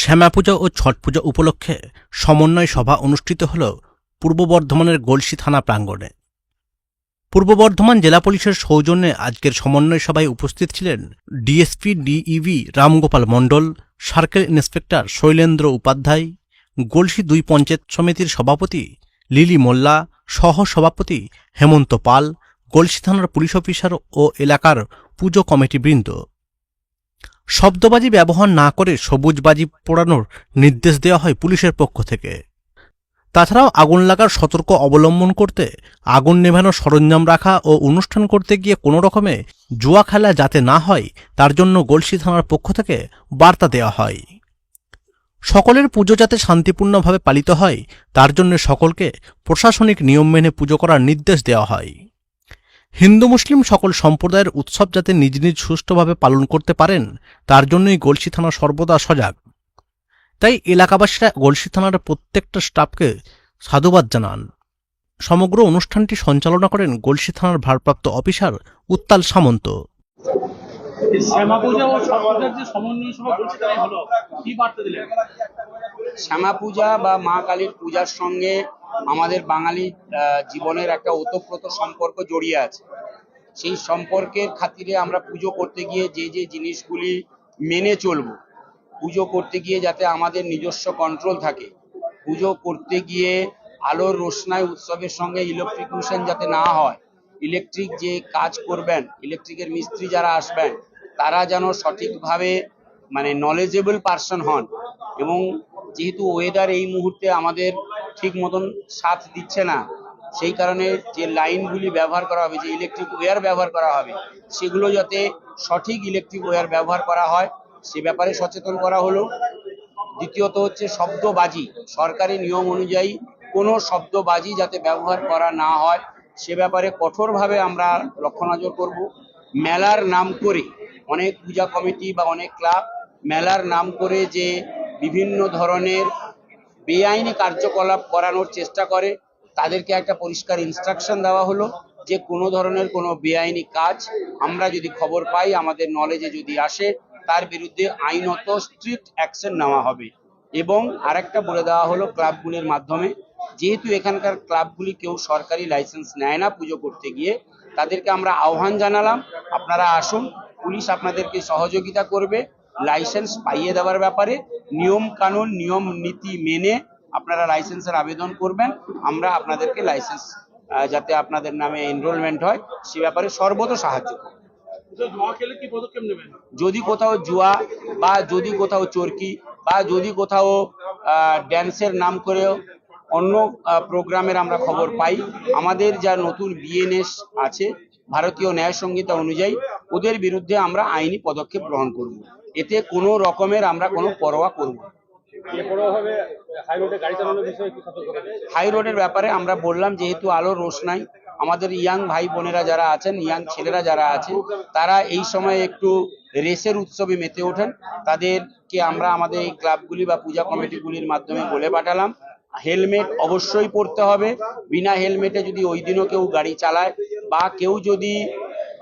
শ্যামা পূজা ও ছট পূজা উপলক্ষে সমন্বয় সভা অনুষ্ঠিত হল পূর্ব বর্ধমানের গলসি থানা প্রাঙ্গণে। পূর্ব বর্ধমান জেলা পুলিশের সৌজন্যে আজকের সমন্বয় সভায় উপস্থিত ছিলেন DSP DEV Ramgopal Mondal, circle inspector Shailendra Upadhyay, Galsi দুই পঞ্চায়েত সমিতির সভাপতি লিলি মোল্লা, সহ সভাপতি হেমন্ত পাল, গলসি থানার পুলিশ অফিসার ও এলাকার পুজো কমিটিবৃন্দ। শব্দবাজি ব্যবহার না করে সবুজবাজি পোড়ানোর নির্দেশ দেওয়া হয় পুলিশের পক্ষ থেকে। তাছাড়াও আগুন লাগার সতর্ক অবলম্বন করতে, আগুন নেভানোর সরঞ্জাম রাখা ও অনুষ্ঠান করতে গিয়ে কোনো রকমে জুয়া খেলা যাতে না হয়, তার জন্য গলসি থানার পক্ষ থেকে বার্তা দেওয়া হয়। সকলের পুজো যাতে শান্তিপূর্ণভাবে পালিত হয়, তার জন্য সকলকে প্রশাসনিক নিয়ম মেনে পুজো করার নির্দেশ দেওয়া হয়। হিন্দু মুসলিম সকল সম্প্রদায়ের উৎসব যাতে নিজ নিজ সুষ্ঠুভাবে পালন করতে পারেন তার জন্যই গলসি থানা সর্বদা সজাগ। তাই এলাকাবাসীরা গলসি থানার প্রত্যেকটা স্টাফকে সাধুবাদ জানান। সমগ্র অনুষ্ঠানটি সঞ্চালনা করেন গলসি থানার ভারপ্রাপ্ত অফিসার উত্তাল সামন্ত। এই শ্যামা পূজা ও যে সমন্বয় সভা হলো কি বার্তা দিলেন? শ্যামা পূজা বা মা কালীর পূজার সঙ্গে আমাদের বাঙালি জীবনের একটা ওতপ্রোত সম্পর্ক জড়িয়ে আছে। সেই সম্পর্কের খাতিরে আমরা পুজো করতে গিয়ে যে যে জিনিসগুলি মেনে চলবো, পুজো করতে গিয়ে যাতে আমাদের নিজস্ব কন্ট্রোল থাকে, পুজো করতে গিয়ে আলোর রোশনায় উৎসবের সঙ্গে ইলেকট্রিকিউশন যাতে না হয় ইলেকট্রিক যে কাজ করবেন ইলেকট্রিকের মিস্ত্রি যারা আসবেন, তারা যেন সঠিকভাবে মানে নলেজেবল পার্সন হন এবং যেহেতু ওয়েদার এই মুহূর্তে আমাদের ঠিক মতন সাথ দিচ্ছে না, সেই কারণে যে লাইনগুলি ব্যবহার করা হবে, যে ইলেকট্রিক ওয়্যার ব্যবহার করা হবে, সেগুলো যাতে সঠিক ইলেকট্রিক ওয়্যার ব্যবহার করা হয়, সে ব্যাপারে সচেতন করা হলো। দ্বিতীয়ত হচ্ছে শব্দবাজি, সরকারি নিয়ম অনুযায়ী কোনো শব্দবাজি যাতে ব্যবহার করা না হয়, সে ব্যাপারে কঠোরভাবে আমরা লক্ষ্য নজর করব। মেলার নাম করে অনেক পূজা কমিটি বা অনেক ক্লাব মেলার নাম করে যে বিভিন্ন ধরনের বেআইনি কার্যকলাপ করানোর চেষ্টা করে। তাদেরকে একটা পরিষ্কার ইনস্ট্রাকশন দেওয়া হলো যে, কোনো ধরনের কোনো বেআইনি কাজ আমরা যদি খবর পাই, আমাদের নলেজে যদি আসে, তার বিরুদ্ধে আইনত স্ট্রিক্ট অ্যাকশন নেওয়া হবে। এবং আরেকটা বলে দেওয়া হলো ক্লাবগুলির মাধ্যমে, যেহেতু এখানকার ক্লাবগুলি কেউ সরকারি লাইসেন্স নেয় না পুজো করতে গিয়ে, তাদেরকে আমরা আহ্বান জানালাম, আপনারা আসুন, পুলিশ আপনাদেরকে সহযোগিতা করবে লাইসেন্স পাইয়ে দেওয়ার ব্যাপারে নিয়ম কানুন নিয়ম নীতি মেনে আপনারা লাইসেন্সের আবেদন করবেন। আমরা আপনাদেরকে লাইসেন্স যাতে আপনাদের নামে এনরোলমেন্ট হয় সে ব্যাপারে সর্বত সাহায্য করব। যদি কোথাও জুয়া বা যদি কোথাও চরকি বা যদি কোথাও ড্যান্সের নাম করে অন্য প্রোগ্রামের আমরা খবর পাই। আমাদের যা নতুন বিএনএস আছে ভারতীয় ন্যায় সংহিতা অনুযায়ী ওদের বিরুদ্ধে আমরা আইনি পদক্ষেপ গ্রহণ করব। এতে কোনো রকমের আমরা কোনো পরোয়া করব না। হাই রোডের ব্যাপারে আমরা বললাম যেহেতু আলো আলোর রোশনাই আমাদের ইয়াং ভাই বোনেরা যারা আছেন ইয়াং ছেলেরা যারা আছে তারা এই সময় একটু রেসের উৎসবে মেতে ওঠেন। তাদেরকে আমরা আমাদের এই ক্লাবগুলি বা পূজা কমিটিগুলির মাধ্যমে বলে পাঠালাম। হেলমেট অবশ্যই পরতে হবে। বিনা হেলমেটে যদি ওই দিনও কেউ গাড়ি চালায় বা কেউ যদি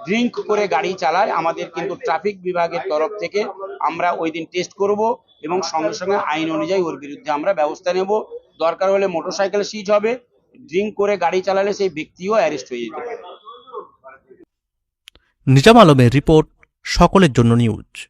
ড্রিঙ্ক করে গাড়ি চালায় আমাদের কিন্তু ট্রাফিক বিভাগের তরফ থেকে আমরা ওই দিন টেস্ট করব এবং সঙ্গে সঙ্গে আইন অনুযায়ী ওর বিরুদ্ধে আমরা ব্যবস্থা নেব। দরকার হলে মোটরসাইকেল সিজ হবে। ড্রিঙ্ক করে গাড়ি চালালে সেই ব্যক্তিও অ্যারেস্ট হয়ে যেতে পারে। নিজাম আলমের রিপোর্ট, সকলের জন্য নিউজ।